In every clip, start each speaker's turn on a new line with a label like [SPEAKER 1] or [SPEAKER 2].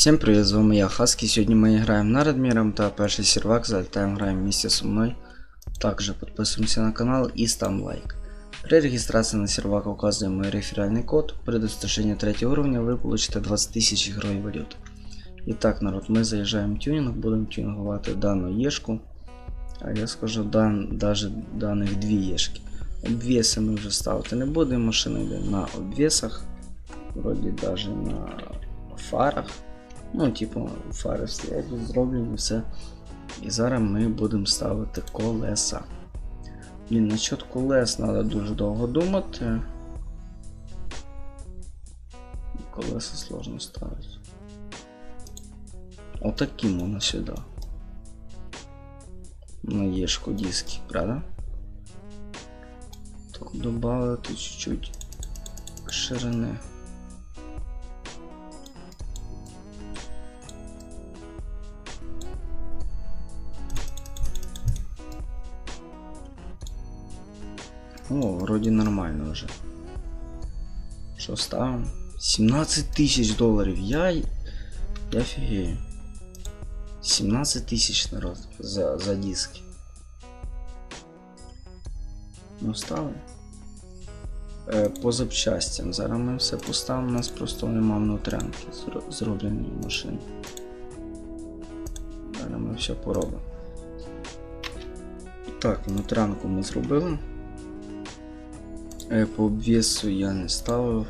[SPEAKER 1] Всем привет, з вами я Хаски. Сьогодні ми граємо на Радміром та перший сервак, залетаємо, граємо вместе со мною. Также подписываемся на канал и ставим лайк. При регистрации на сервак указываем мой реферальный код. При достижении третьего уровня вы получите 20 тысяч игровой валюты. Итак, народ, мы заезжаем в тюнинг, будем тюнингувати дану ешку. А я скажу дан, даже даних дві ешки. Обвеси ми вже ставити не будемо, машина йде на обвесах. Вроді даже на фарах. Ну, типу, фари стоять зроблені все. І зараз ми будемо ставити колеса. Блін, насчет колес треба дуже довго думати. Колеса сложно ставити. Отакі можна сюди. На ешку диски, правда? Так, добавити чуть-чуть ширини. О, вроде нормально уже. Что ставим? 17 тысяч долларов. Я... Я офигею. 17 тысяч народ за, за диски. Ну ставим. Е, по запчастям. Зараз ми все поставимо, у нас просто нема внутрянки зро- зроблені машини. Зараз ми все поробимо. Так, внутрянку ми зробили. Е, По обвісу я не ставив.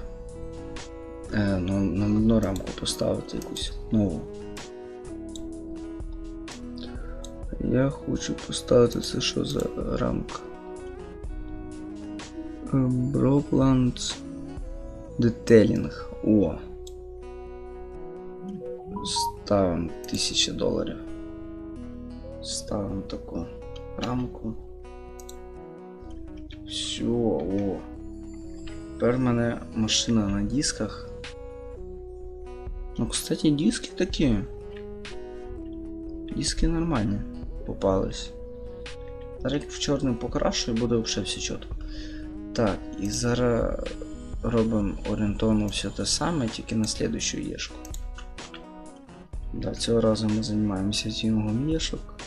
[SPEAKER 1] Е, ну, на одну рамку поставити якусь нову. Я хочу поставити це що за рамка. Бропланд Детелінг. О. Ставимо 1000 доларів. Ставимо таку рамку. Все, о. Тепер в мене машина на дисках. Ну, кстати, диски такі. Диски нормальні попались. Зараз в чорним покрашу і буде взагалі все чітко. Так, і зараз робимо орієнтовно все те саме, тільки на слідущу єшку. Да, цього разу ми займаємося тінгом єшок.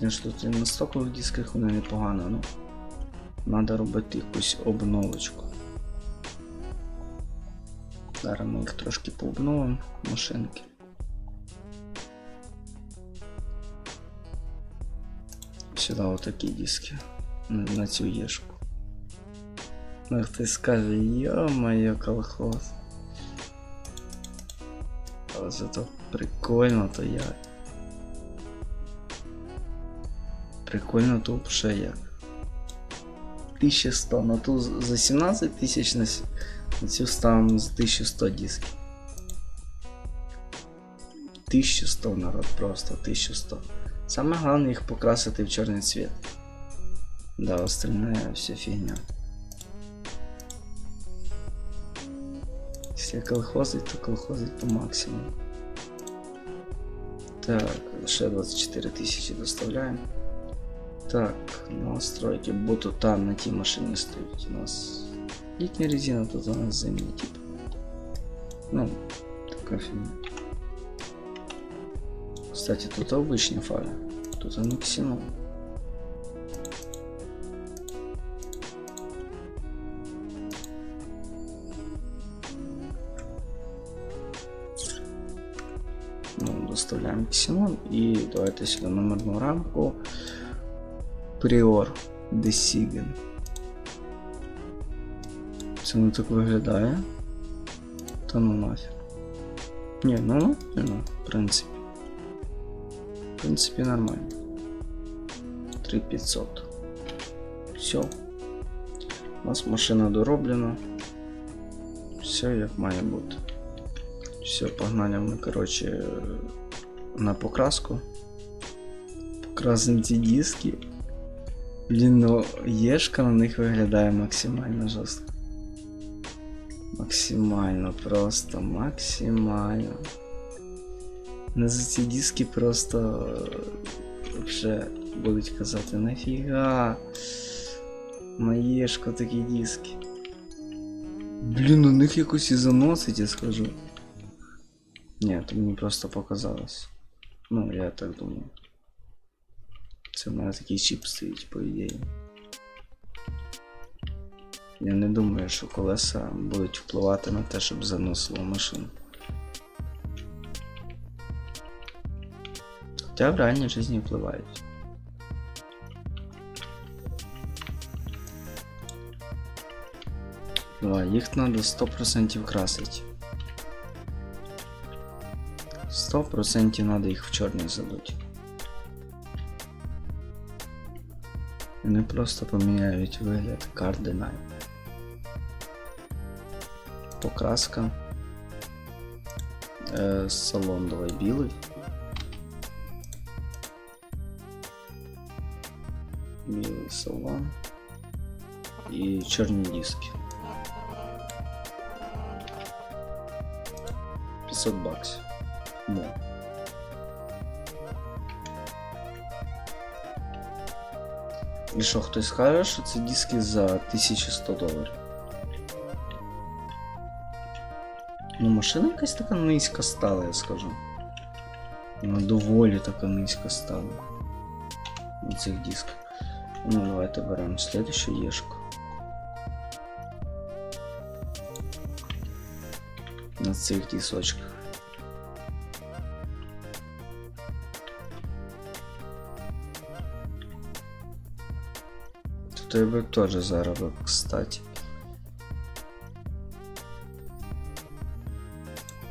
[SPEAKER 1] Звісно, тут і на стокових дисках вони непогано, ну. Надо робити якусь обновочку. Зараз ми їх трошки пообновимо, машинки. Сюди отакі диски на, цю єшку. Ну хтось скаже, йо-моє колхоз. Але зато прикольно то як. Прикольно то вже як. 1100, на ту за 17 тисяч на, цю ставимо з 1100 дисків. 1100 народ, просто 1100. Саме головне їх покрасити в чорний цвіт. Да, остальное все фигня. Если колхозить, то колхозить по максимуму. Так, ще 24 тисячі доставляємо. Так, настройки, бо тут там на тій машині стоїть. У нас літня резина, тут у нас зимня, типу. Ну, така фігня. Кстати, тут обычные фари. Тут они ксенон. Ну, доставляем ксенон и давайте сюда номерную рамку. Prior Desigen. Це не так виглядає. Та ну нафіг. Ні, ну ну, ну, в принципі. В принципі, нормально. 3500. Все. У нас машина дороблена. Все як має бути. Все, погнали ми, коротше, на покраску. Покрасимо ці диски. Блін, ну єшка на них виглядає максимально жорстко. Максимально, просто максимально. На за ці диски просто е, вже будуть казати нафіга. Маєшко такі диски. Блін, у них якось і заносить, я скажу. Ні, то мені просто показалось. Ну, я так думаю. Це в мене такий чіп стоїть, по ідеї. Я не думаю, що колеса будуть впливати на те, щоб заносило машину. Хоча в реальній житті впливають. Давай, їх треба 100% красити. 100% треба їх в чорний задути. Вони просто поміняють вигляд кардинально. Покраска. Е, салон давай білий. Білий салон. І чорні диски. 500 баксів. Да. І що, хтось скаже, що це диски за 1100 доларів? Ну, машина якась така низька стала, я скажу. Вона доволі така низька стала. На цих дисках. Ну, давайте беремо следующую ешку. На цих дисочках. Тут я бы тоже заработок, кстати.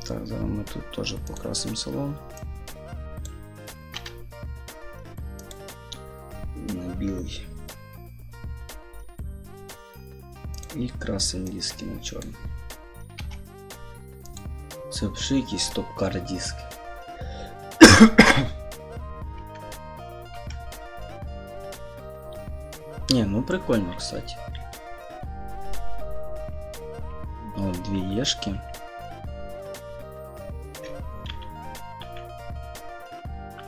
[SPEAKER 1] Так, зараз ми тут теж покрасимо салон. На білий. І красимо диски на чорний. Це взагалі якісь топ-кар диски. Не, ну прикольно, кстати. Вот две ешки.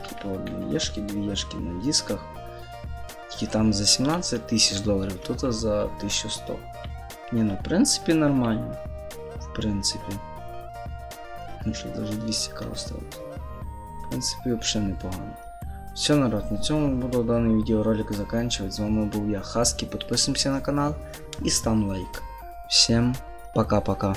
[SPEAKER 1] Типа две ешки, две ешки на дисках. И там за 17 тысяч долларов, тут за 1100. Не, ну в принципе нормально. В принципе. Ну что, даже 200 к осталось. В принципе, вообще непогано. Все, народ, на цьому буду даний відеоролик заканчивать. З вами був я, Хаски. Підписуємося на канал і став лайк. Всем пока-пока.